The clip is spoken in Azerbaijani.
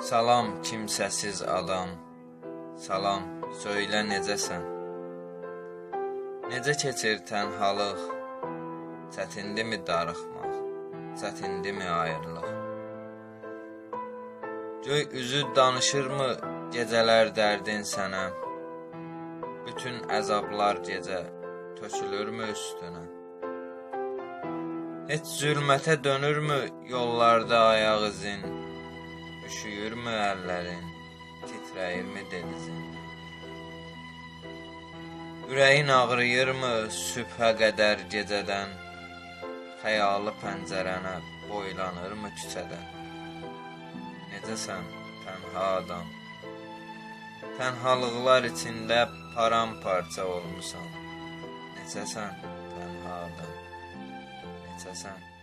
Salam kimsəsiz adam. Salam, söylə necəsən? Necə keçir tənhalıq? Çətindimi darıxmaq? Çətindimi ayrılıq? Göy üzü danışırmı gecələr dərdin sənə? Bütün əzablar gecə tökülürmü üstünə? Heç zülmətə dönürmü yollarda ayaq izin? Üşüyürmü əllərin? Titrəyirmi delizin? Ürəyin ağrıyırmı sübhə qədər gecədən? Xəyalı pəncərənə boylanırmı küçədən? Necəsən tənha adam? Tənhalıqlar içində paramparça olmusan. Necəsən tənha adam? Necəsən?